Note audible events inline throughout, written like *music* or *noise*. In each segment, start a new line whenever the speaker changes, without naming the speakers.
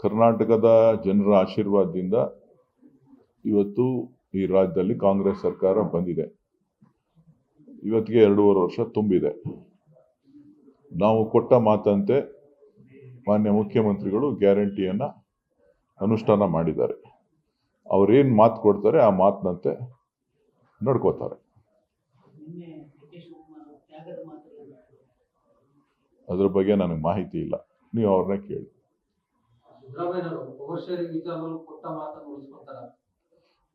ಕರ್ನಾಟಕದ ಜನರ ಆಶೀರ್ವಾದದಿಂದ ಇವತ್ತು ಈ ರಾಜ್ಯದಲ್ಲಿ ಕಾಂಗ್ರೆಸ್ ಸರ್ಕಾರ ಬಂದಿದೆ. ಇವತ್ತಿಗೆ ಎರಡೂವರೆ ವರ್ಷ ತುಂಬಿದೆ. ನಾವು ಕೊಟ್ಟ ಮಾತಂತೆ ಮಾನ್ಯ ಮುಖ್ಯಮಂತ್ರಿಗಳು ಗ್ಯಾರಂಟಿಯನ್ನು ಅನುಷ್ಠಾನ ಮಾಡಿದ್ದಾರೆ. ಅವರೇನು ಮಾತು ಕೊಡ್ತಾರೆ ಆ ಮಾತಿನಂತೆ ನಡ್ಕೋತಾರೆ. ಅದ್ರ ಬಗ್ಗೆ ನನಗೆ ಮಾಹಿತಿ ಇಲ್ಲ. ನೀವು ಅವ್ರನ್ನ ಕೇಳಿ.
ಸಿದ್ದರಾಮಯ್ಯನವರು ಪವರ್ ಶೇರಿಂಗ್ ವಿಚಾರದಲ್ಲೂ ಕೊಟ್ಟ ಮಾತನ್ನು ಉಳಿಸ್ಕೊತಾರ.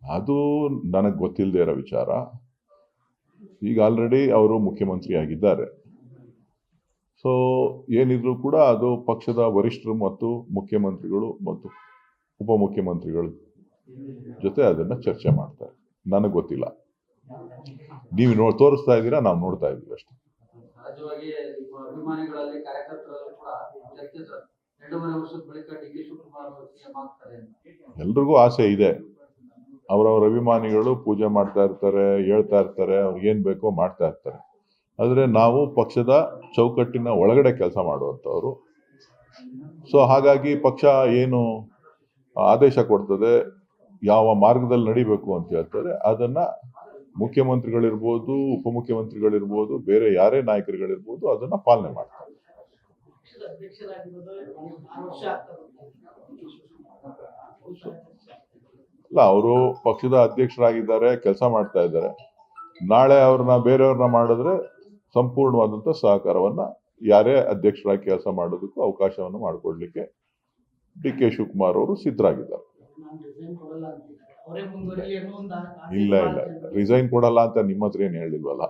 ಅದು ನನಗೆ ಗೊತ್ತಿಲ್ಲದೆ ಇರೋ ವಿಚಾರ. ಈಗ ಆಲ್ರೆಡಿ ಅವರು ಮುಖ್ಯಮಂತ್ರಿ ಆಗಿದ್ದಾರೆ ಸೊ ಏನಿದ್ರು ಕೂಡ ಅದು ಪಕ್ಷದ ವರಿಷ್ಠರು ಮತ್ತು ಮುಖ್ಯಮಂತ್ರಿಗಳು ಮತ್ತು ಉಪಮುಖ್ಯಮಂತ್ರಿಗಳು ಜೊತೆ ಅದನ್ನ ಚರ್ಚೆ ಮಾಡ್ತಾರೆ. ನನಗೆ ಗೊತ್ತಿಲ್ಲ. ನೀವು ನೋ ತೋರಿಸ್ತಾ ಇದ್ದೀರಾ ನಾವು ನೋಡ್ತಾ ಇದ್ದೀವಿ ಅಷ್ಟೇ. ಎಲ್ರಿಗೂ ಆಸೆ ಇದೆ. ಅವರವರ ಅಭಿಮಾನಿಗಳು ಪೂಜೆ ಮಾಡ್ತಾ ಇರ್ತಾರೆ, ಹೇಳ್ತಾ ಇರ್ತಾರೆ ಅವ್ರಿಗೆ ಏನ್ ಬೇಕೋ ಮಾಡ್ತಾ ಇರ್ತಾರೆ. ಆದ್ರೆ ನಾವು ಪಕ್ಷದ ಚೌಕಟ್ಟಿನ ಒಳಗಡೆ ಕೆಲಸ ಮಾಡುವಂಥವ್ರು. ಸೊ ಹಾಗಾಗಿ ಪಕ್ಷ ಏನು ಆದೇಶ ಕೊಡ್ತದೆ, ಯಾವ ಮಾರ್ಗದಲ್ಲಿ ನಡಿಬೇಕು ಅಂತ ಹೇಳ್ತಾರೆ. ಅದನ್ನ ಮುಖ್ಯಮಂತ್ರಿಗಳಿರ್ಬೋದು, ಉಪಮುಖ್ಯಮಂತ್ರಿಗಳಿರ್ಬೋದು, ಬೇರೆ ಯಾರೇ ನಾಯಕರುಗಳಿರ್ಬೋದು, ಅದನ್ನ ಪಾಲನೆ ಮಾಡ್ತಾರೆ.
ಪಕ್ಷದ ಅಧ್ಯಕ್ಷರಾಗಿರೋದು
ಅಲ್ಲ ಅವರು ಪಕ್ಷದ ಅಧ್ಯಕ್ಷರಾಗಿದ್ದಾರೆ, ಕೆಲಸ ಮಾಡ್ತಾ ಇದ್ದಾರೆ. ನಾಳೆ ಅವ್ರನ್ನ ಬೇರೆಯವ್ರನ್ನ ಮಾಡಿದ್ರೆ ಸಂಪೂರ್ಣವಾದಂತ ಸಹಕಾರವನ್ನ ಯಾರೇ ಅಧ್ಯಕ್ಷರಾಗಿ ಕೆಲಸ ಮಾಡೋದಕ್ಕೂ ಅವಕಾಶವನ್ನು ಮಾಡಿಕೊಡ್ಲಿಕ್ಕೆ ಡಿ ಕೆ ಶಿವಕುಮಾರ್ ಅವರು ಸಿದ್ಧರಾಗಿದ್ದಾರೆ. ಇಲ್ಲ ಇಲ್ಲ. ರಿಸೈನ್ ಕೊಡಲ್ಲ ಅಂತ ನಿಮ್ಮ ಹತ್ರ ಏನು ಹೇಳಿಲ್ವಲ್ಲ?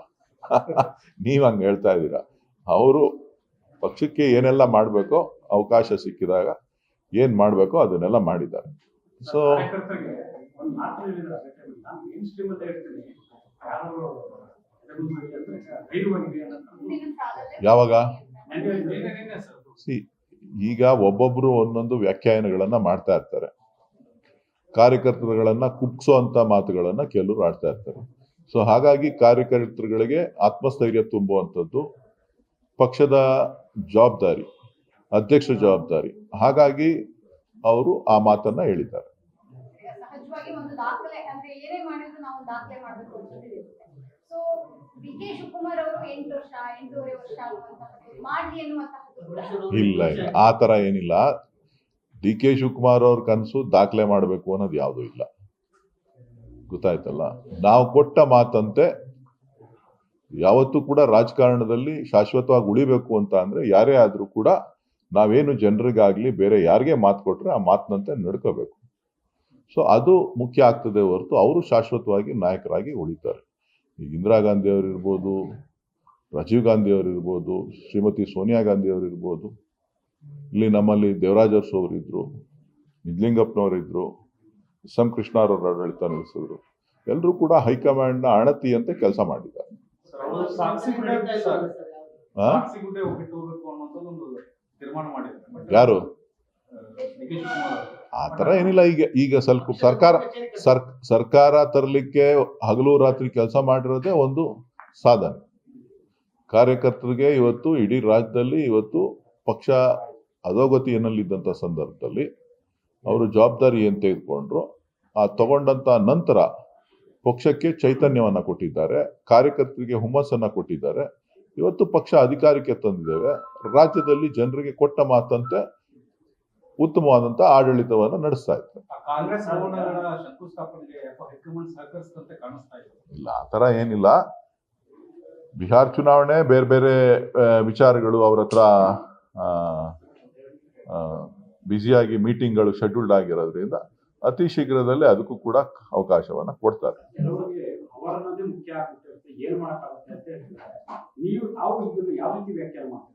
*laughs* ನೀವ್ ಹಂಗೆ ಹೇಳ್ತಾ ಇದ್ದೀರಾ? ಅವರು ಪಕ್ಷಕ್ಕೆ ಏನೆಲ್ಲ ಮಾಡಬೇಕೋ ಅವಕಾಶ ಸಿಕ್ಕಿದಾಗ ಏನ್ ಮಾಡಬೇಕೋ ಅದನ್ನೆಲ್ಲ ಮಾಡಿದ್ದಾರೆ. ಸೊ ಯಾವಾಗ? ಈಗ ಒಬ್ಬೊಬ್ರು ಒಂದೊಂದು ವ್ಯಾಖ್ಯಾನಗಳನ್ನ ಮಾಡ್ತಾ ಇರ್ತಾರೆ. ಕಾರ್ಯಕರ್ತರುಗಳನ್ನ ಕುಗ್ಸೋ ಅಂತ ಮಾತುಗಳನ್ನ ಕೆಲವರು ಆಡ್ತಾ ಇರ್ತಾರೆ. ಸೊ ಹಾಗಾಗಿ ಕಾರ್ಯಕರ್ತರುಗಳಿಗೆ ಆತ್ಮಸ್ಥೈರ್ಯ ತುಂಬುವಂಥದ್ದು ಪಕ್ಷದ ಜವಾಬ್ದಾರಿ ಅಧ್ಯಕ್ಷ ಜವಾಬ್ದಾರಿ. ಹಾಗಾಗಿ ಅವರು ಆ ಮಾತನ್ನ ಹೇಳಿದ್ದಾರೆ.
ಸಹಜವಾಗಿ ಒಂದು ದಾಖಲೆ ಅಂದ್ರೆ ಏನೇ ಮಾಡಿದ್ರು ನಾವು ದಾಖಲೆ ಮಾಡ್ಬೇಕು ಅಂತ ಸೊ ಡಿ ಕೆ ಶಿವಕುಮಾರ್ ಅವರು ಎಂಟು ವರ್ಷ ಎಂಟೂವರೆ ವರ್ಷ ಅನ್ನುವಂತಹದ್ದು ಮಾಡ್ಲಿ ಅನ್ನುವಂತಹದ್ದು
ಇಲ್ಲ ಇಲ್ಲ. ಆ ತರ ಏನಿಲ್ಲ. ಡಿ ಕೆ ಶಿವಕುಮಾರ್ ಅವ್ರ ಕನಸು ದಾಖಲೆ ಮಾಡಬೇಕು ಅನ್ನೋದು ಯಾವುದೂ ಇಲ್ಲ. ಗೊತ್ತಾಯ್ತಲ್ಲ? ನಾವು ಕೊಟ್ಟ ಮಾತಂತೆ ಯಾವತ್ತೂ ಕೂಡ ರಾಜಕಾರಣದಲ್ಲಿ ಶಾಶ್ವತವಾಗಿ ಉಳಿಬೇಕು ಅಂತ ಅಂದ್ರೆ ಯಾರೇ ಆದ್ರೂ ಕೂಡ ನಾವೇನು ಜನರಿಗಾಗ್ಲಿ ಬೇರೆ ಯಾರಿಗೆ ಮಾತು ಕೊಟ್ರೆ ಆ ಮಾತಿನಂತೆ ನಡ್ಕೋಬೇಕು. ಸೊ ಅದು ಮುಖ್ಯ ಆಗ್ತದೆ ಹೊರತು ಅವರು ಶಾಶ್ವತವಾಗಿ ನಾಯಕರಾಗಿ ಉಳಿತಾರೆ. ಇಂದಿರಾ ಗಾಂಧಿ ಅವರು ಇರ್ಬೋದು, ರಾಜೀವ್ ಗಾಂಧಿ ಅವರು ಇರ್ಬೋದು, ಶ್ರೀಮತಿ ಸೋನಿಯಾ ಗಾಂಧಿ ಅವರು ಇರ್ಬೋದು, ಇಲ್ಲಿ ನಮ್ಮಲ್ಲಿ ದೇವರಾಜ್ ಅವರು ಇದ್ರು ಎಸ್ ಎಂ ಕೃಷ್ಣರವರು ಆಡಳಿತ ನಡೆಸಿದ್ರು ಎಲ್ಲರೂ ಕೂಡ ಹೈಕಮಾಂಡ್ನ ಅಣತಿಯಂತೆ ಕೆಲಸ ಮಾಡಿದ್ದಾರೆ. ಯಾರು? ಆತರ ಏನಿಲ್ಲ ಈಗ ಈಗ ಸ್ವಲ್ಪ ಸರ್ಕಾರ ಸರ್ ಸರ್ಕಾರ ತರಲಿಕ್ಕೆ ಹಗಲು ರಾತ್ರಿ ಕೆಲಸ ಮಾಡಿರೋದೇ ಒಂದು ಸಾಧನೆ. ಕಾರ್ಯಕರ್ತರಿಗೆ ಇವತ್ತು ಇಡೀ ರಾಜ್ಯದಲ್ಲಿ ಇವತ್ತು ಪಕ್ಷ ಅಧೋಗತಿಯನ್ನಲ್ಲಿದ್ದಂಥ ಸಂದರ್ಭದಲ್ಲಿ ಅವರು ಜವಾಬ್ದಾರಿ ಏನು ತೆಗೆದುಕೊಂಡ್ರು ಆ ತಗೊಂಡಂತ ನಂತರ ಪಕ್ಷಕ್ಕೆ ಚೈತನ್ಯವನ್ನ ಕೊಟ್ಟಿದ್ದಾರೆ ಕಾರ್ಯಕರ್ತರಿಗೆ ಹುಮ್ಮಸ್ಸನ್ನ ಕೊಟ್ಟಿದ್ದಾರೆ. ಇವತ್ತು ಪಕ್ಷ ಅಧಿಕಾರಕ್ಕೆ ತಂದಿದ್ದೇವೆ. ರಾಜ್ಯದಲ್ಲಿ ಜನರಿಗೆ ಕೊಟ್ಟ ಮಾತಂತೆ ಉತ್ತಮವಾದಂತ ಆಡಳಿತವನ್ನು ನಡೆಸ್ತಾ
ಇತ್ತು
ಇಲ್ಲ ಆ ತರ ಏನಿಲ್ಲ. ಬಿಹಾರ್ ಚುನಾವಣೆ ಬೇರೆ ಬೇರೆ ವಿಚಾರಗಳು ಅವ್ರ ಹತ್ರ ಬ್ಯುಸಿಯಾಗಿ ಮೀಟಿಂಗ್ಗಳು ಶೆಡ್ಯೂಲ್ಡ್ ಆಗಿರೋದ್ರಿಂದ ಅತಿ ಶೀಘ್ರದಲ್ಲೇ ಅದಕ್ಕೂ ಕೂಡ ಅವಕಾಶವನ್ನ ಕೊಡ್ತಾರೆ.
ಕೆಲವರಿಗೆ ಅವರನ್ನದೇ ಮುಖ್ಯ ಆಗ್ಬಿಟ್ಟಿರುತ್ತೆ ಏನ್ ಮಾಡಕ್ಕಾಗುತ್ತೆ ಅಂತ ಹೇಳ್ತಾರೆ. ನೀವು ತಾವು ಇದನ್ನು ಯಾವ ರೀತಿ ವ್ಯಾಖ್ಯಾನ ಮಾಡ್ತೀರಿ?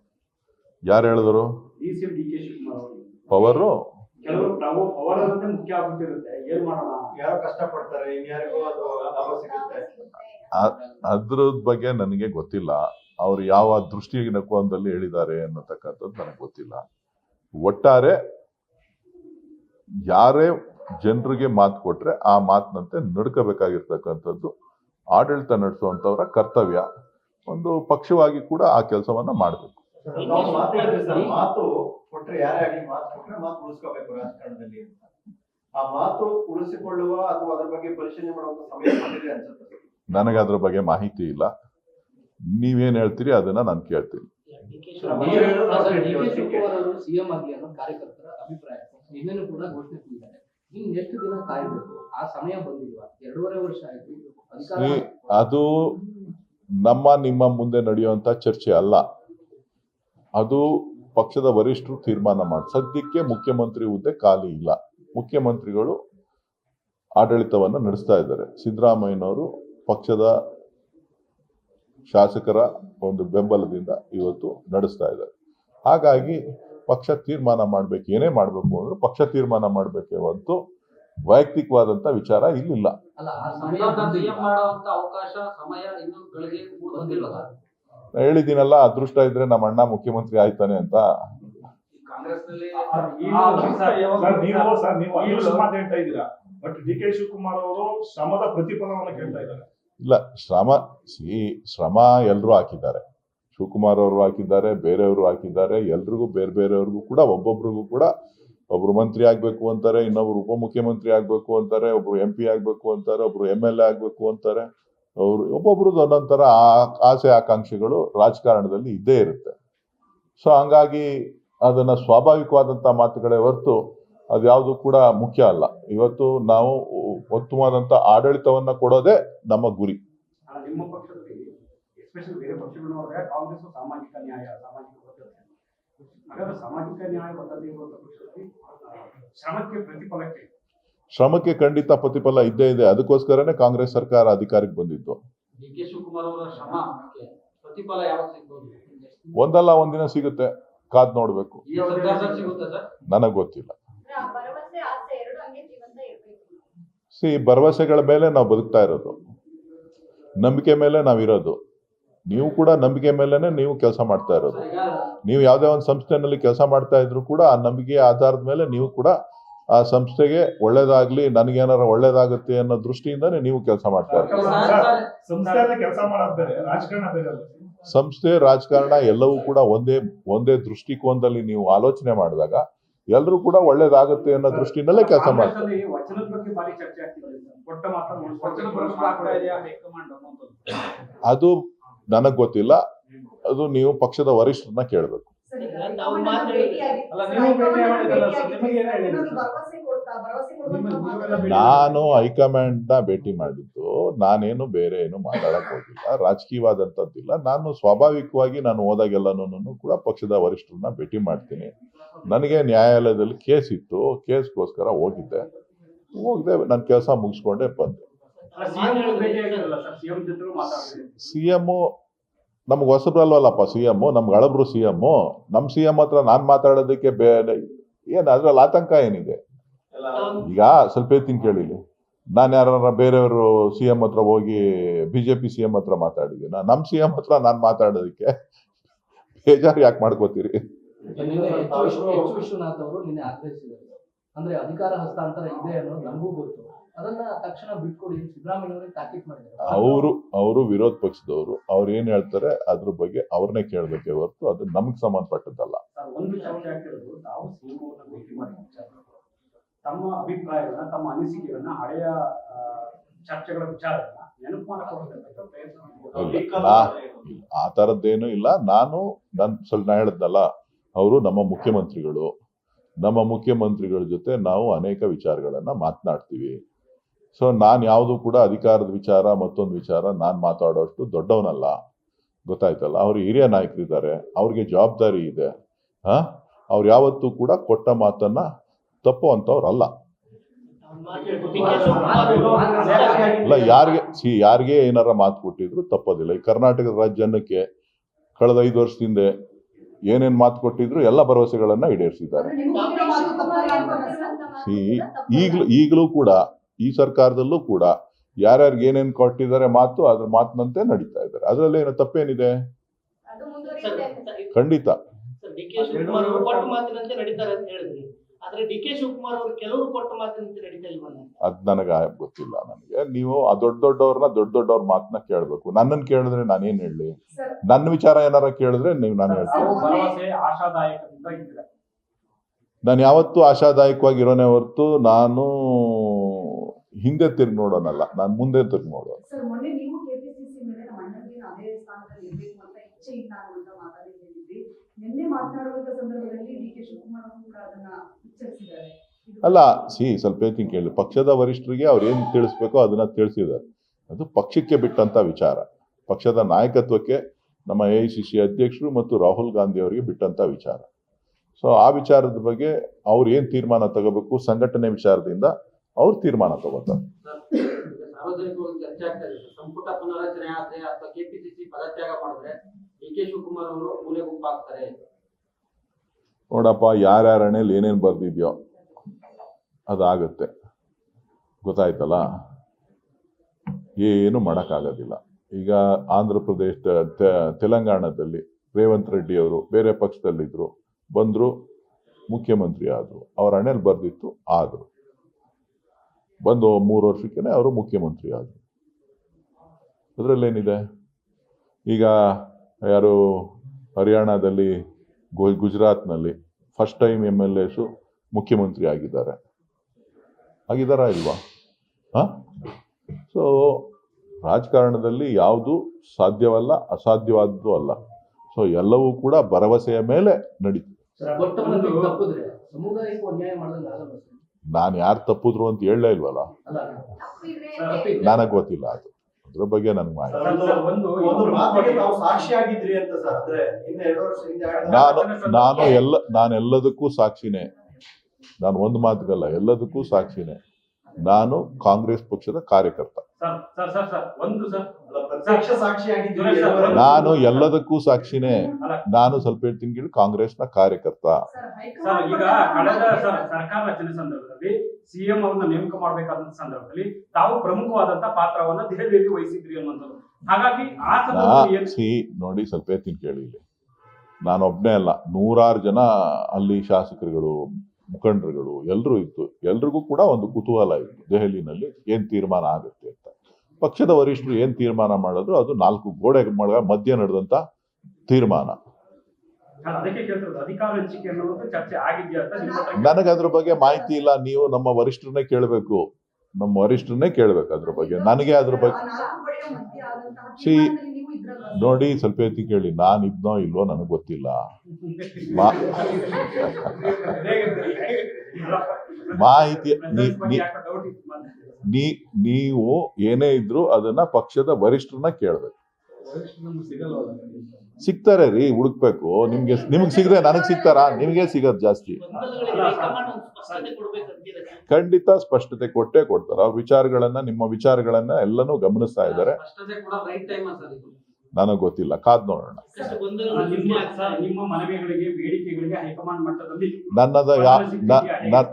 ಯಾರು ಹೇಳಿದ್ರು?
ಡಿ ಡಿ ಕೆ ಶಿವಕುಮಾರ್ ಅವರು.
ಪವರು?
ಕೆಲವರು ತಾವು ಪವರ್ ಅನ್ನೋದೇ ಮುಖ್ಯ ಆಗ್ಬಿಟ್ಟಿರುತ್ತೆ. ಏನ್ ಮಾಡೋಣ?
ಯಾರೋ ಕಷ್ಟಪಡ್ತಾರೆ ಇನ್ಯಾರಿಗೋ ಅದು ಲಾಭ ಸಿಗುತ್ತೆ.
ಅದ್ರ ಬಗ್ಗೆ ನನಗೆ ಗೊತ್ತಿಲ್ಲ. ಅವ್ರು ಯಾವ ದೃಷ್ಟಿಯ ಕೋನದಲ್ಲಿ ಹೇಳಿದ್ದಾರೆ ಅನ್ನತಕ್ಕಂಥದ್ದು ನನಗೆ ಗೊತ್ತಿಲ್ಲ. ಒಟ್ಟಾರೆ ಯಾರೇ ಜನರಿಗೆ ಮಾತು ಕೊಟ್ರೆ ಆ ಮಾತಿನಂತೆ ನಡ್ಕೋಬೇಕಾಗಿರ್ತಕ್ಕಂಥದ್ದು ಆಡಳಿತ ನಡೆಸುವಂಥವ್ರ ಕರ್ತವ್ಯ. ಒಂದು ಪಕ್ಷವಾಗಿ ಕೂಡ ಆ ಕೆಲಸವನ್ನ ಮಾಡಬೇಕು.
ನಾವು ಸರ್ ಮಾತು ಕೊಟ್ರೆ ಯಾರೇ ಮಾತು ಕೊಟ್ರೆ ಮಾತು ಉಳಿಸ್ಕೋಬೇಕು ರಾಜಕಾರಣದಲ್ಲಿ ಅಂತ. ಆ ಮಾತು ಉಳಿಸಿಕೊಳ್ಳುವ ಅಥವಾ ಅದ್ರ ಬಗ್ಗೆ ಪರಿಶೀಲನೆ ಮಾಡುವಂತ ಸಮಯ ಬಂದಿದೆ ಅನ್ಸುತ್ತೆ
ನನಗೆ ಅದ್ರ ಬಗ್ಗೆ ಮಾಹಿತಿ ಇಲ್ಲ. ನೀವೇನ್ ಹೇಳ್ತೀರಿ ಅದನ್ನ ನಾನು ಕೇಳ್ತೀನಿ.
ಸಿಎಂ ಆಗ್ಲಿ ಅನ್ನೋ ಕಾರ್ಯಕರ್ತರ ಅಭಿಪ್ರಾಯ. ನಿನ್ನೆನೂ ಕೂಡ ಘೋಷಣೆ ಎಷ್ಟು ದಿನ ಕಾಯಬೇಕು? ಆ ಸಮಯ ಬಂದಿಲ್ವಾ? ಎರಡೂವರೆ ವರ್ಷ ಆಯ್ತು
ಅದು ನಮ್ಮ ನಿಮ್ಮ ಮುಂದೆ ನಡೆಯುವಂತ ಚರ್ಚೆ ಅಲ್ಲ. ಅದು ಪಕ್ಷದ ವರಿಷ್ಠರು ತೀರ್ಮಾನ ಮಾಡಿ ಸದ್ಯಕ್ಕೆ ಮುಖ್ಯಮಂತ್ರಿ ಹುದ್ದೆ ಖಾಲಿ ಇಲ್ಲ. ಮುಖ್ಯಮಂತ್ರಿಗಳು ಆಡಳಿತವನ್ನು ನಡೆಸ್ತಾ ಇದ್ದಾರೆ. ಸಿದ್ದರಾಮಯ್ಯನವರು ಪಕ್ಷದ ಶಾಸಕರ ಒಂದು ಬೆಂಬಲದಿಂದ ಇವತ್ತು ನಡೆಸ್ತಾ ಇದ್ದಾರೆ. ಹಾಗಾಗಿ ಪಕ್ಷ ತೀರ್ಮಾನ ಮಾಡ್ಬೇಕು ಏನೇ ಮಾಡಬೇಕು ಅಂದ್ರೆ ಪಕ್ಷ ತೀರ್ಮಾನ ಮಾಡಬೇಕೇ ಹೊರತು ವೈಯಕ್ತಿಕವಾದಂತ ವಿಚಾರ ಇಲ್ಲಿಲ್ಲ. ಹೇಳಿದ್ದೀನಲ್ಲ ಅದೃಷ್ಟ ಇದ್ರೆ ನಮ್ಮ ಅಣ್ಣ ಮುಖ್ಯಮಂತ್ರಿ ಆಯ್ತಾನೆ ಅಂತ.
ಕಾಂಗ್ರೆಸ್ನಲ್ಲಿ
ಸರ್, ಈಗ
ಆ,
ಸರ್,
ಸರ್, ಯಾವಾಗ-
ಸರ್ ನೀವು ಸರ್. ನೀವು
ಈಗಲೂ-
ಮಾತು ಹೇಳ್ತಾ ಇದ್ದೀರಾ? ಬಟ್ ಡಿ ಕೆ ಶಿವಕುಮಾರ್ ಅವರು ಶ್ರಮದ ಪ್ರತಿಫಲವನ್ನು ಕೇಳ್ತಾ ಇದ್ದಾರೆ.
ಇಲ್ಲ ಶ್ರಮ ಸಿ ಶ್ರಮ ಎಲ್ಲರೂ ಹಾಕಿದ್ದಾರೆ. ಶಿವಕುಮಾರ್ ಅವರು ಹಾಕಿದ್ದಾರೆ, ಬೇರೆಯವರು ಹಾಕಿದ್ದಾರೆ, ಎಲ್ರಿಗೂ ಬೇರೆ ಬೇರೆಯವ್ರಿಗೂ ಕೂಡ, ಒಬ್ಬೊಬ್ರಿಗೂ ಕೂಡ ಒಬ್ರು ಮಂತ್ರಿ ಆಗ್ಬೇಕು ಅಂತಾರೆ, ಇನ್ನೊಬ್ರು ಉಪಮುಖ್ಯಮಂತ್ರಿ ಆಗ್ಬೇಕು ಅಂತಾರೆ, ಒಬ್ರು ಎಂ ಪಿ ಆಗ್ಬೇಕು ಅಂತಾರೆ, ಒಬ್ರು ಎಂ ಎಲ್ ಎ ಆಗ್ಬೇಕು ಅಂತಾರೆ. ಅವರು ಒಬ್ಬೊಬ್ರದ್ದು ಒಂದೊಂಥರ ಆ- ಆಸೆ ಆಕಾಂಕ್ಷೆಗಳು ರಾಜಕಾರಣದಲ್ಲಿ ಇದ್ದೇ ಇರುತ್ತೆ. ಸೊ ಹಂಗಾಗಿ ಅದನ್ನ ಸ್ವಾಭಾವಿಕವಾದಂಥ ಮಾತುಗಳೇ ಹೊರತು ಅದ್ಯಾವುದು ಕೂಡ ಮುಖ್ಯ ಅಲ್ಲ. ಇವತ್ತು ನಾವು ಉತ್ತಮವಾದಂತ ಆಡಳಿತವನ್ನ ಕೊಡೋದೇ ನಮ್ಮ ಗುರಿ.
ಎಸ್ಪೆಷಲಿ ಬೇರೆ ಪಕ್ಷಗಳು ನೋಡಿದ್ರೆ ಕಾಂಗ್ರೆಸ್ ಸಾಮಾಜಿಕ ನ್ಯಾಯ ಸಾಮಾಜಿಕ ಭದ್ರತೆ. ಹಾಗಾದ್ರೆ ಸಾಮಾಜಿಕ ನ್ಯಾಯ ಬದ್ಧತೆ ಇರುವಂತ ಪಕ್ಷದಲ್ಲಿ ಶ್ರಮಕ್ಕೆ ಪ್ರತಿಫಲಕ್ಕೆ.
ಶ್ರಮಕ್ಕೆ ಖಂಡಿತ ಪ್ರತಿಫಲ ಇದ್ದೇ ಇದೆ. ಅದಕ್ಕೋಸ್ಕರನೇ ಕಾಂಗ್ರೆಸ್ ಸರ್ಕಾರ ಅಧಿಕಾರಕ್ಕೆ ಬಂದಿತ್ತು.
ಡಿ ಕೆ ಶಿವಕುಮಾರ್ ಅವರ ಶ್ರಮ ಪ್ರತಿಫಲ ಯಾವಾಗ
ಒಂದಲ್ಲ ಒಂದಿನ ಸಿಗುತ್ತೆ. ಕಾದ್ ನೋಡ್ಬೇಕು. ನನಗ್ ಗೊತ್ತಿಲ್ಲ.
ಅಂದ್ರೆ ಆ ಆಸೆ ಎರಡು ಹಂಗೆ ಜೀವಂತ ಇರ್ಬೇಕು.
ಸಿ ಭರವಸೆಗಳ ಮೇಲೆ ನಾವು ಬದುಕ್ತಾ ಇರೋದು. ನಂಬಿಕೆ ಮೇಲೆ ನಾವಿರೋದು ನೀವು ಕೂಡ ನಂಬಿಕೆ ಮೇಲೆನೆ ನೀವು ಕೆಲಸ ಮಾಡ್ತಾ ಇರೋದು. ನೀವು ಯಾವುದೇ ಒಂದು ಸಂಸ್ಥೆನಲ್ಲಿ ಕೆಲಸ ಮಾಡ್ತಾ ಇದ್ರು ಕೂಡ ಆ ನಂಬಿಕೆ ಆಧಾರದ ಮೇಲೆ ನೀವು ಕೂಡ ಆ ಸಂಸ್ಥೆಗೆ ಒಳ್ಳೇದಾಗ್ಲಿ ನನಗೇನಾರ ಒಳ್ಳೇದಾಗುತ್ತೆ ಅನ್ನೋ ದೃಷ್ಟಿಯಿಂದಾನೇ ನೀವು ಕೆಲಸ ಮಾಡ್ತಾ ಇರೋದು. ಸಂಸ್ಥೆ ರಾಜಕಾರಣ ಎಲ್ಲವೂ ಕೂಡ ಒಂದೇ ಒಂದೇ ದೃಷ್ಟಿಕೋನದಲ್ಲಿ ನೀವು ಆಲೋಚನೆ ಮಾಡಿದಾಗ ಎಲ್ಲರೂ ಕೂಡ ಒಳ್ಳೇದಾಗುತ್ತೆ ಅನ್ನೋ ದೃಷ್ಟಿನಲ್ಲೇ ಕೆಲಸ ಮಾಡ್ತಾರೆ. ಅದು ನನಗ್ ಗೊತ್ತಿಲ್ಲ. ಅದು ನೀವು ಪಕ್ಷದ ವರಿಷ್ಠರನ್ನ ಕೇಳಬೇಕು. ನಾನು ಹೈಕಮಾಂಡ್ನ ಭೇಟಿ ಮಾಡಿದ್ದು ನಾನೇನು ಬೇರೆ ಏನು ಮಾತಾಡಕ್ ಹೋಗಿಲ್ಲ ರಾಜಕೀಯವಾದಂತದ್ದಿಲ್ಲ ನಾನು ಸ್ವಾಭಾವಿಕವಾಗಿ ನಾನು ಹೋದಾಗೆಲ್ಲನೂ ಕೂಡ ಪಕ್ಷದ ವರಿಷ್ಠರನ್ನ ಭೇಟಿ ಮಾಡ್ತೀನಿ. ನನಗೆ ನ್ಯಾಯಾಲಯದಲ್ಲಿ ಕೇಸ್ ಇತ್ತು ಕೇಸ್ಗೋಸ್ಕರ ಹೋಗಿದ್ದೆ. ಹೋಗದೆ ನನ್ನ ಕೆಲಸ ಮುಗಿಸ್ಕೊಂಡೆ ಬಂದೆ. ಸಿ ಎಂ ನಮ್ಗೆ ಹೊಸಬ್ರಲ್ವಲ್ಲಪ್ಪ ಸಿ ಎಂ ನಮ್ಗೆ ಹಳಬ್ರು ಸಿ ಎಂ ನಮ್ ಸಿ ಎಂ ಹತ್ರ ನಾನ್ ಮಾತಾಡೋದಕ್ಕೆ ಬೇರೆ ಏನ್ ಅದ್ರಲ್ಲಿ ಆತಂಕ ಏನಿದೆ? ಈಗ ಸ್ವಲ್ಪ ಹೇಳ್ತೀನಿ ಕೇಳಿಲಿ ನಾನು ಯಾರ ಬೇರೆಯವರು ಸಿ ಎಂ ಹತ್ರ ಹೋಗಿ ಬಿಜೆಪಿ ಸಿ ಎಂ ಹತ್ರ ಮಾತಾಡಿದ್ದೀನಿ ನಮ್ಮ ಸಿ ಎಂ ಹತ್ರ ನಾನು ಮಾತಾಡೋದಕ್ಕೆ ಬೇಜಾರು ಯಾಕೆ ಮಾಡ್ಕೋತೀರಿ?
ಅಂದ್ರೆ ಅಧಿಕಾರ ಹಸ್ತಾಂತರ ಇದೆ ಅನ್ನೋದು ನಮಗೂ ಗೊತ್ತು.
ಅವರು ಅವರು ವಿರೋಧ ಪಕ್ಷದವರು ಅವ್ರು ಏನ್ ಹೇಳ್ತಾರೆ ಅದ್ರ ಬಗ್ಗೆ ಅವ್ರನ್ನೇ ಕೇಳ್ಬೇಕೇ ಹೊರತು ಅದು ನಮಗ್ ಸಂಬಂಧಪಟ್ಟದ್ದಲ್ಲ.
ತಮ್ಮ ಅಭಿಪ್ರಾಯಗಳನ್ನ ತಮ್ಮ ಅನಿಸಿಕೆಗಳನ್ನ ಹಳೆಯ ಆ, ಚರ್ಚೆಗಳ ವಿಚಾರಗಳನ್ನ ನೆನಪು
ಆ ತರದ್ದೇನು ಇಲ್ಲ. ನಾನು ನನ್ ಸ್ವಲ್ಪ ನಾ ಹೇಳಿದ್ನಲ್ಲ ಅವರು ನಮ್ಮ ಮುಖ್ಯಮಂತ್ರಿಗಳು. ನಮ್ಮ ಮುಖ್ಯಮಂತ್ರಿಗಳ ಜೊತೆ ನಾವು ಅನೇಕ ವಿಚಾರಗಳನ್ನ ಮಾತನಾಡ್ತೀವಿ. ಸೊ ನಾನು ಯಾವುದು ಕೂಡ ಅಧಿಕಾರದ ವಿಚಾರ ಮತ್ತೊಂದು ವಿಚಾರ ನಾನು ಮಾತಾಡೋಷ್ಟು ದೊಡ್ಡವನಲ್ಲ. ಗೊತ್ತಾಯ್ತಲ್ಲ? ಅವರು ಹಿರಿಯ ನಾಯಕರಿದ್ದಾರೆ. ಅವ್ರಿಗೆ ಜವಾಬ್ದಾರಿ ಇದೆ. ಹಾ? ಅವ್ರು ಯಾವತ್ತೂ ಕೂಡ ಕೊಟ್ಟ ಮಾತನ್ನ ತಪ್ಪುವಂಥವ್ರಲ್ಲ
ಕೆ ಶಿವಕುಮಾರ್
ಇಲ್ಲ ಯಾರಿಗೆ ಸಿ ಯಾರಿಗೆ ಏನಾರ ಮಾತು ಕೊಟ್ಟಿದ್ರು ತಪ್ಪೋದಿಲ್ಲ. ಈ ಕರ್ನಾಟಕದ ರಾಜ್ಯನಕ್ಕೆ ಕಳೆದ ಐದು ವರ್ಷದಿಂದ ಏನೇನು ಮಾತು ಕೊಟ್ಟಿದ್ರು ಎಲ್ಲ ಭರವಸೆಗಳನ್ನ ಈಡೇರಿಸಿದ್ದಾರೆ. ಸಿ ಈಗ್ಲೂ ಈಗಲೂ ಕೂಡ ಈ ಸರ್ಕಾರದಲ್ಲೂ ಕೂಡ ಯಾರ್ಯಾರಿಗೆ ಏನೇನು ಕೊಟ್ಟಿದ್ದಾರೆ ಮಾತು ಅದ್ರ ಮಾತಿನಂತೆ ನಡೀತಾ ಇದ್ದಾರೆ. ಅದರಲ್ಲಿ ಏನೋ ತಪ್ಪೇನಿದೆ? ಖಂಡಿತ.
ಡಿ ಕೆ ಶಿವಕುಮಾರ್ ಅವರು ಕೊಟ್ಟ ಮಾತಿನಂತೆ ನಡೀತಾರೆ ಅಂತ ಹೇಳಿದ್ರಿ. ಆದ್ರೆ ಡಿ ಕೆ ಅವರು ಕೆಲವರು ಕೊಟ್ಟ ಮಾತಿನಂತೆ ನಡೀತಾ ಇಲ್ವಲ್ಲ
ಅದ್ ನನಗೆ ಗೊತ್ತಿಲ್ಲ ನನಗೆ. ನೀವು ಆ ದೊಡ್ಡ ದೊಡ್ಡವ್ರನ್ನ ದೊಡ್ಡ ದೊಡ್ಡವ್ರ ಮಾತನ್ನ ಕೇಳ್ಬೇಕು. ನನ್ನನ್ನು ಕೇಳಿದ್ರೆ ನಾನೇನ್ ಹೇಳಿ? ನನ್ನ ವಿಚಾರ ಏನಾರ ಕೇಳಿದ್ರೆ ನೀವು ನಾನು ಹೇಳ್ತೀನಿ.
ತಾವು ಆಶಾದಾಯಕದಿಂದ ಇದ್ದೀರಾ
ನಾನು ಯಾವತ್ತೂ ಆಶಾದಾಯಕವಾಗಿರೋನೇ ಹೊರತು ನಾನು ಹಿಂದೆ ತಿರ್ಗಿ ನೋಡೋನಲ್ಲ ನಾನು ಮುಂದೆ ತಿರ್ಗಿ ನೋಡೋಣ ಅಲ್ಲ ಸಿ ಸ್ವಲ್ಪ ಹೇಳ್ತೀನಿ ಕೇಳಿ. ಪಕ್ಷದ ವರಿಷ್ಠರಿಗೆ ಅವ್ರು ಏನು ತಿಳಿಸ್ಬೇಕೋ ಅದನ್ನ ತಿಳಿಸಿದ್ದಾರೆ. ಅದು ಪಕ್ಷಕ್ಕೆ ಬಿಟ್ಟಂತ ವಿಚಾರ. ಪಕ್ಷದ ನಾಯಕತ್ವಕ್ಕೆ ನಮ್ಮ ಎ ಐ ಸಿ ಸಿ ಅಧ್ಯಕ್ಷರು ಮತ್ತು ರಾಹುಲ್ ಗಾಂಧಿ ಅವರಿಗೆ ಬಿಟ್ಟಂತ ವಿಚಾರ. ಸೊ ಆ ವಿಚಾರದ ಬಗ್ಗೆ ಅವ್ರು ಏನು ತೀರ್ಮಾನ ತಗೋಬೇಕು ಸಂಘಟನೆ ವಿಚಾರದಿಂದ ಅವ್ರು ತೀರ್ಮಾನ ತಗೋತಾರೆ.
ಸಾರ್ವಜನಿಕವಾಗಿ ಚರ್ಚೆ ಆಗ್ತಾ ಇದೆ ಸಂಪುಟ ಪುನರಚನೆ ಆದ್ರೆ ಅಥವಾ ಕೆಪಿಸಿಸಿ ಪದತ್ಯಾಗ ಮಾಡಿದ್ರೆ ಡಿ ಕೆ ಶಿವಕುಮಾರ್ ಅವರು ಮೂಲೆ ಗುಂಪಾಗ್ತಾರೆ.
ನೋಡಪ್ಪ ಯಾರ್ಯಾರ ಹಣೆಯಲ್ಲಿ ಏನೇನು ಬರ್ದಿದ್ಯೋ ಅದಾಗತ್ತೆ. ಗೊತ್ತಾಯ್ತಲ್ಲ? ಏನು ಮಾಡೋಕ್ಕಾಗೋದಿಲ್ಲ. ಈಗ ಆಂಧ್ರ ಪ್ರದೇಶ ತೆಲಂಗಾಣದಲ್ಲಿ ರೇವಂತ್ ರೆಡ್ಡಿ ಅವರು ಬೇರೆ ಪಕ್ಷದಲ್ಲಿದ್ದರು ಬಂದರು ಮುಖ್ಯಮಂತ್ರಿ ಆದರು. ಅವ್ರ ಹಣೆಯಲ್ಲಿ ಬರ್ದಿತ್ತು ಆದರು. ಬಂದು ಮೂರು ವರ್ಷಕ್ಕೇ ಅವರು ಮುಖ್ಯಮಂತ್ರಿ ಆದರು ಅದರಲ್ಲೇನಿದೆ ಈಗ ಯಾರು ಹರಿಯಾಣದಲ್ಲಿ ಗುಜರಾತ್ನಲ್ಲಿ ಫಸ್ಟ್ ಟೈಮ್ ಎಂ ಎಲ್ ಎಸು ಮುಖ್ಯಮಂತ್ರಿ ಆಗಿದ್ದಾರೆ ಆಗಿದ್ದಾರಾ ಇಲ್ವಾ? ಹಾಂ? ಸೊ ರಾಜಕಾರಣದಲ್ಲಿ ಯಾವುದು ಸಾಧ್ಯವಲ್ಲ, ಅಸಾಧ್ಯವಾದದ್ದು ಅಲ್ಲ. ಸೊ ಎಲ್ಲವೂ ಕೂಡ ಭರವಸೆಯ ಮೇಲೆ ನಡೀತದೆ ನಾನು ಯಾರು ತಪ್ಪಿದ್ರು ಅಂತ ಹೇಳಲೇ ಇಲ್ವಲ್ಲ? ನನಗೆ ಗೊತ್ತಿಲ್ಲ ಅದು. ಅದ್ರ ಬಗ್ಗೆ ನನ್ಗೆ ಮಾಹಿತಿ ನಾನು ನಾನು ಎಲ್ಲ ನಾನು ಎಲ್ಲದಕ್ಕೂ ಸಾಕ್ಷಿನೇ. ನಾನು ಒಂದು ಮಾತುಗಲ್ಲ ಎಲ್ಲದಕ್ಕೂ ಸಾಕ್ಷಿನೇ. ನಾನು ಕಾಂಗ್ರೆಸ್ ಪಕ್ಷದ ಕಾರ್ಯಕರ್ತ.
ಸರ್ ಸರ್ ಸರ್ ಸರ್ ಒಂದು ಸರ್.
ಅಲ್ಲ, ಪ್ರತ್ಯಕ್ಷ ಸಾಕ್ಷಿಯಾಗಿದ್ರಿ
ಸುರೇಶ್ ಸರ್,
ಎರಡು-
ನಾನು ಎಲ್ಲದಕ್ಕೂ ಸಾಕ್ಷಿನೇ. ನಾನು ಸ್ವಲ್ಪ ಹೇಳ್ತೀನಿ ಕೇಳಿ ನ ಕಾರ್ಯಕರ್ತ.
ಸರ್
ಈಗ ಕಳೆದ ಸರ್ ಸರ್ಕಾರ ರಚನೆ ಸಂದರ್ಭದಲ್ಲಿ ಸಿಎಂ ಅವ್ರನ್ನ ನೇಮಕ ಮಾಡಬೇಕಾದಂತ ಸಂದರ್ಭದಲ್ಲಿ ತಾವು ಪ್ರಮುಖವಾದಂತ ಪಾತ್ರವನ್ನ ದೆಹಲಿಯಲ್ಲಿ ವಹಿಸಿದ್ರಿ ಅನ್ನೋದು. ಹಾಗಾಗಿ ಆ
ನೋಡಿ ಸ್ವಲ್ಪ ಹೇಳ್ತೀನಿ ಕೇಳಿ ಇಲ್ಲಿ. ನಾನೊಬ್ನೇ ಅಲ್ಲ ನೂರಾರು ಜನ ಅಲ್ಲಿ ಶಾಸಕರುಗಳು ಮುಖಂಡರುಗಳು ಎಲ್ಲರೂ ಇತ್ತು. ಎಲ್ರಿಗೂ ಕೂಡ ಒಂದು ಕುತೂಹಲ ಇತ್ತು. ದೆಹಲಿನಲ್ಲಿ ಏನ್ ತೀರ್ಮಾನ ಆಗುತ್ತೆ ಅಂತ. ಪಕ್ಷದ ವರಿಷ್ಠರು ಏನು ತೀರ್ಮಾನ ಮಾಡಿದ್ರು? ಅದು ನಾಲ್ಕು ಗೋಡೆ ಮಳ- ಮಧ್ಯೆ ನಡೆದಂತ ತೀರ್ಮಾನ. ನನಗೆ ಅದ್ರ ಬಗ್ಗೆ ಮಾಹಿತಿ ಇಲ್ಲ ನೀವು ನಮ್ಮ ವರಿಷ್ಠರನ್ನೇ ಕೇಳಬೇಕು. ನಮ್ಮ ವರಿಷ್ಠರನ್ನೇ ಕೇಳಬೇಕು ಅದ್ರ ಬಗ್ಗೆ. ನನಗೆ ಅದ್ರ ಬಗ್ಗೆ ಸಿ- ನೋಡಿ ಸ್ವಲ್ಪ ಎತ್ತಿ ಕೇಳಿ ನಾನು ಇದ್ನೋ ಇಲ್ವೋ ನನಗೆ ಗೊತ್ತಿಲ್ಲ. ಮಾಹಿತಿ ನೀ- ನೀವು ಏನೇ ಇದ್ರು ಅದನ್ನ ಪಕ್ಷದ ವರಿಷ್ಠರನ್ನ ಕೇಳ್ಬೇಕು. ಸಿಗ್ತಾರೆ ರೀ, ಹುಡುಕ್ಬೇಕು. ನಿಮ್ಗೆ ನಿಮ್ಗೆ ಸಿಗದೆ ನನಗೆ ಸಿಗ್ತಾರಾ? ನಿಮಗೆ ಸಿಗದ್ ಜಾಸ್ತಿ. ಖಂಡಿತ ಸ್ಪಷ್ಟತೆ ಕೊಟ್ಟೇ ಕೊಡ್ತಾರೆ. ಅವ್ರ ವಿಚಾರಗಳನ್ನ, ನಿಮ್ಮ ವಿಚಾರಗಳನ್ನ ಎಲ್ಲನೂ ಗಮನಿಸ್ತಾ ಇದ್ದಾರೆ. ನನಗೆ ಗೊತ್ತಿಲ್ಲ. ಕಾದ್ ನೋಡೋಣ. ನನ್ನದ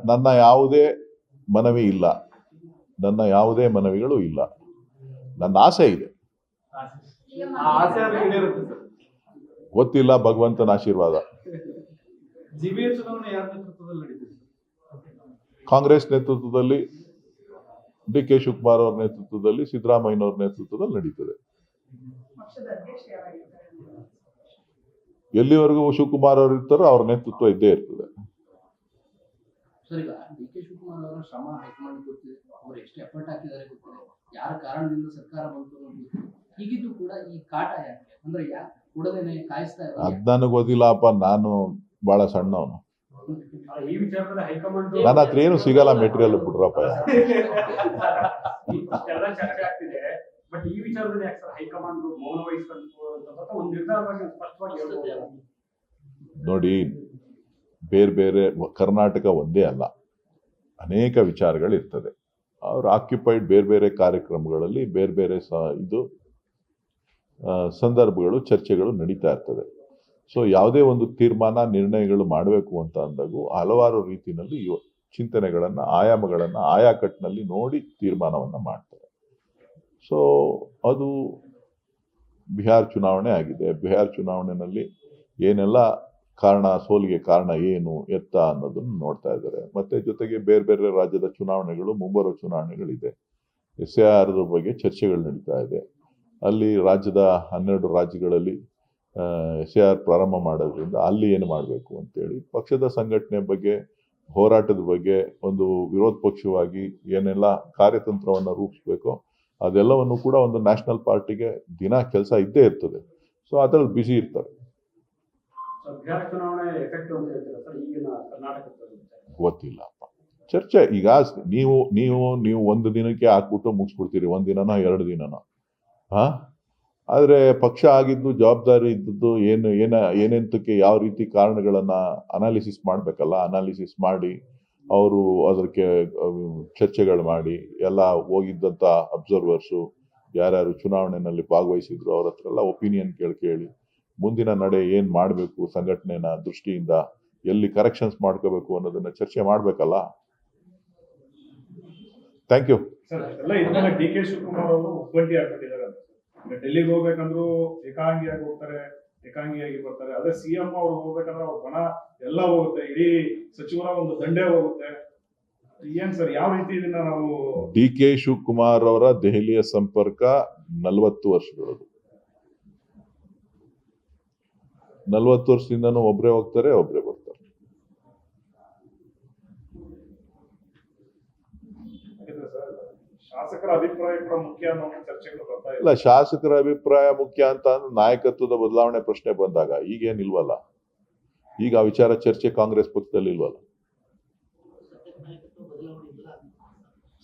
ನನ್ನ ಯಾವುದೇ ಮನವಿ ಇಲ್ಲ. ನನ್ನ ಯಾವುದೇ ಮನವಿಗಳು ಇಲ್ಲ. ನನ್ನ ಆಸೆ ಇದೆ.
ಆ ಆಸೆ ಆದ್ರೆ ಸರ್.
ಗೊತ್ತಿಲ್ಲ ಭಗವಂತನ ಆಶೀರ್ವಾದ. ಕಾಂಗ್ರೆಸ್ ನೇತೃತ್ವದಲ್ಲಿ ಡಿ ಕೆ ಶಿವಕುಮಾರ್ ಅವರ ನೇತೃತ್ವದಲ್ಲಿ ಸಿದ್ದರಾಮಯ್ಯನವ್ರ ನೇತೃತ್ವದಲ್ಲಿ ನಡೀತದೆ. ಎಲ್ಲಿವರೆಗೂ ಶಿವಕುಮಾರ್ ಅವರು ಇರ್ತಾರೋ ಅವ್ರ ನೇತೃತ್ವ ಇದ್ದೇ ಇರ್ತದೆ.
ಸರ್ ಈಗ ಡಿ ಕೆ ಶಿವಕುಮಾರ್ ಅವರ ಶ್ರಮ ಹೈಕಮಾಂಡ್ ಗೊತ್ತಿದೆ. ಅವ್ರು ಎಷ್ಟು ಎಫರ್ಟ್ ಹಾಕಿದ್ದಾರೆ ಗೊತ್ತಿದೆ ಯಾರ ಕಾರಣದಿಂದ ಸರ್ಕಾರ ಬಂತು ಹೀಗಿದ್ದು ಕೂಡ ಈ ಕಾಟ ಯಾಕೆ? ಅಂದ್ರೆ ಯಾಕೆ ಕೊಡದೇನೆ ಕಾಯಿಸ್ತಾ
ಅದ್
ಇದ್ದಾರೆ
ನನಗೆ ಗೊತ್ತಿಲ್ಲಪ್ಪ. ನಾನು ಬಹಳ ಸಣ್ಣವನು.
ಈ ವಿಚಾರದಲ್ಲಿ ಹೈಕಮಾಂಡ್
ನನ್ನ ಹತ್ರ ಏನು ಸಿಗಲ್ಲ ಮೆಟೀರಿಯಲ್ ಬಿಡ್ರಪ್ಪ
ಎಲ್ಲ ಚರ್ಚೆ ಆಗ್ತಿದೆ. ಬಟ್ ಈ ವಿಚಾರದಲ್ಲಿ ಯಾಕೆ ಸರ್ ಹೈಕಮಾಂಡ್ ಮೌನ ವಹಿಸ್ಕೊಂಡು ಅಂತ ಒಂದು ನಿರ್ಧಾರವಾಗಿ ಸ್ಪಷ್ಟವಾಗಿ
ನೋಡಿ ಬೇರೆ ಬೇರೆ ಕರ್ನಾಟಕ ಒಂದೇ ಅಲ್ಲ. ಅನೇಕ ವಿಚಾರಗಳಿರ್ತದೆ. ಅವರು ಆಕ್ಯುಪೈಡ್ ಬೇರೆ ಬೇರೆ ಕಾರ್ಯಕ್ರಮಗಳಲ್ಲಿ ಬೇರೆ ಬೇರೆ ಸ, ಇದು ಸಂದರ್ಭಗಳು, ಚರ್ಚೆಗಳು ನಡೀತಾ ಇರ್ತದೆ. ಸೊ ಯಾವುದೇ ಒಂದು ತೀರ್ಮಾನ, ನಿರ್ಣಯಗಳು ಮಾಡಬೇಕು ಅಂತ ಅಂದಾಗೂ ಹಲವಾರು ರೀತಿಯಲ್ಲಿ ಚಿಂತನೆಗಳನ್ನು, ಆಯಾಮಗಳನ್ನು ಆಯಾಕಟ್ಟಿನಲ್ಲಿ ನೋಡಿ ತೀರ್ಮಾನವನ್ನು ಮಾಡ್ತಾರೆ. ಸೊ ಅದು ಬಿಹಾರ್ ಚುನಾವಣೆ ಆಗಿದೆ. ಬಿಹಾರ್ ಚುನಾವಣೆಯಲ್ಲಿ ಏನೆಲ್ಲ ಕಾರಣ, ಸೋಲಿಗೆ ಕಾರಣ ಏನು, ಎತ್ತ ಅನ್ನೋದನ್ನು ನೋಡ್ತಾ ಇದ್ದಾರೆ. ಮತ್ತೆ ಜೊತೆಗೆ ಬೇರೆ ಬೇರೆ ರಾಜ್ಯದ ಚುನಾವಣೆಗಳು, ಮುಂಬರುವ ಚುನಾವಣೆಗಳಿದೆ. ಎಸ್ ಎ ಆರ್ ಬಗ್ಗೆ ಚರ್ಚೆಗಳು ನಡೀತಾ ಇದೆ. ಅಲ್ಲಿ ರಾಜ್ಯದ ಹನ್ನೆರಡು ರಾಜ್ಯಗಳಲ್ಲಿ ಎಸ್ ಎ ಆರ್ ಪ್ರಾರಂಭ ಮಾಡೋದ್ರಿಂದ ಅಲ್ಲಿ ಏನು ಮಾಡಬೇಕು ಅಂತೇಳಿ ಪಕ್ಷದ ಸಂಘಟನೆ ಬಗ್ಗೆ, ಹೋರಾಟದ ಬಗ್ಗೆ, ಒಂದು ವಿರೋಧ ಪಕ್ಷವಾಗಿ ಏನೆಲ್ಲ ಕಾರ್ಯತಂತ್ರವನ್ನು ರೂಪಿಸ್ಬೇಕೋ ಅದೆಲ್ಲವನ್ನು ಕೂಡ ಒಂದು ನ್ಯಾಷನಲ್ ಪಾರ್ಟಿಗೆ ದಿನ ಕೆಲಸ ಇದ್ದೇ ಇರ್ತದೆ. ಸೊ, ಅದರಲ್ಲಿ ಬ್ಯುಸಿ ಇರ್ತಾರೆ
ಸೊ ಬಿಹಾರ ಚುನಾವಣೆ ಎಫೆಕ್ಟ್ ಅಂತ ಹೇಳ್ತೀರಾ ಸರ್ ಈಗಿನ ಕರ್ನಾಟಕದ
ಗೊತ್ತಿಲ್ಲಪ್ಪ ಚರ್ಚೆ, ಈಗ ನೀವು ನೀವು ನೀವು ಒಂದು ದಿನಕ್ಕೆ ಹಾಕ್ಬಿಟ್ಟು ಮುಗಿಸ್ಬಿಡ್ತೀರಿ, ಒಂದು ದಿನನೋ ಎರಡು ದಿನನೋ. ಹಾ? ಆದ್ರೆ ಪಕ್ಷ ಆಗಿದ್ದು, ಜವಾಬ್ದಾರಿ ಇದ್ದದ್ದು, ಏನು, ಏನ, ಏನೆಂತಕ್ಕೆ ಯಾವ ರೀತಿ ಕಾರಣಗಳನ್ನ ಅನಾಲಿಸಿಸ್ ಮಾಡಬೇಕಲ್ಲ ಅನಾಲಿಸಿಸ್ ಮಾಡಿ, ಅವರು ಅದಕ್ಕೆ, ಚರ್ಚೆಗಳು ಮಾಡಿ, ಎಲ್ಲ ಹೋಗಿದ್ದಂತ ಅಬ್ಸರ್ವರ್ಸು ಯಾರ್ಯಾರು ಚುನಾವಣೆಯಲ್ಲಿ ಭಾಗವಹಿಸಿದ್ರು, ಅವ್ರ ಹತ್ರ ಎಲ್ಲ ಒಪಿನಿಯನ್ ಕೇಳಿ ಕೇಳಿ. ಮುಂದಿನ ನಡೆ ಏನು ಮಾಡಬೇಕು ಸಂಘಟನೆನ ದೃಷ್ಟಿಯಿಂದ ಎಲ್ಲಿ ಕರೆಕ್ಷನ್ಸ್ ಮಾಡ್ಕೋಬೇಕು ಅನ್ನೋದನ್ನ ಚರ್ಚೆ ಮಾಡಬೇಕಲ್ಲ? Thank you
D K Shivakumar ಅವರು ಒಬ್ಬಂಟಿ ಆಗ್ಬಿಟ್ಟಿದ್ದಾರೆ ಡೆಲ್ಲಿಗೆ ಹೋಗ್ಬೇಕಂದ್ರು ಏಕಾಂಗಿಯಾಗಿ ಹೋಗ್ತಾರೆ ಏಕಾಂಗಿಯಾಗಿ ಬರ್ತಾರೆ. ಅದೇ ಸಿಎಂ ಅವ್ರು ಹೋಗ್ಬೇಕಂದ್ರೆ ಅವ್ರ ಬಣ ಎಲ್ಲ ಹೋಗುತ್ತೆ. ಇಡೀ ಸಚಿವರ ಒಂದು ದಂಡೆ ಹೋಗುತ್ತೆ. ಏನ್ ಸರ್ ಯಾವ ರೀತಿ ಇದನ್ನ ನಾವು
ಡಿ ಕೆ ಶಿವಕುಮಾರ್ ಅವರ ದೆಹಲಿಯ ಸಂಪರ್ಕ ನಲವತ್ತು ವರ್ಷಗಳದು. ನಲವತ್ತು ವರ್ಷದಿಂದನೂ ಒಬ್ರೇ ಹೋಗ್ತಾರೆ ಒಬ್ರೇ ಬರ್ತಾರೆ.
ಯಾಕಂದ್ರೆ ಸರ್ ಶಾಸಕರ ಅಭಿಪ್ರಾಯ ಮುಖ್ಯ ಅನ್ನೋ ಚರ್ಚೆಗಳು ಬರ್ತಾ
ಇಲ್ಲ ಶಾಸಕರ ಅಭಿಪ್ರಾಯ ಮುಖ್ಯ ಅಂತ ಅಂದ್ರೆ ನಾಯಕತ್ವದ ಬದಲಾವಣೆ ಪ್ರಶ್ನೆ ಬಂದಾಗ ಈಗೇನಿಲ್ವಲ್ಲ ಈಗ ಆ ವಿಚಾರ ಚರ್ಚೆ ಕಾಂಗ್ರೆಸ್ ಪಕ್ಷದಲ್ಲಿ ಇಲ್ವಲ್ಲ?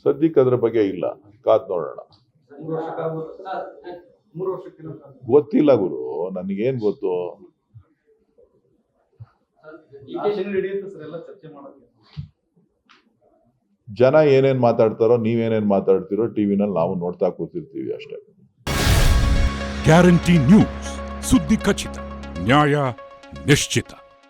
ಸದ್ಯಕ್ಕೆ
ಅದ್ರ ಬಗ್ಗೆ ಇಲ್ಲ. ಕಾದ್ ನೋಡೋಣ. ಗೊತ್ತಿಲ್ಲ ಗುರು ನನಗೇನ್ ಗೊತ್ತು
ಡಿ ಕೆ
ನಡೆಯುತ್ತೆ ಸರ್ ಎಲ್ಲ ಚರ್ಚೆ ಮಾಡೋದು
ಜನ ಏನೇನ್ ಮಾತಾಡ್ತಾರೋ ನೀವೇನೇನ್ ಮಾತಾಡ್ತಿರೋ ಟಿವಿನಲ್ಲಿ ನಾವು ನೋಡ್ತಾ ಕೂತಿರ್ತೀವಿ ಅಷ್ಟೇ.
ಗ್ಯಾರಂಟಿ ನ್ಯೂಸ್ ಸುದ್ದಿ ಖಚಿತ ನ್ಯಾಯ ನಿಶ್ಚಿತ.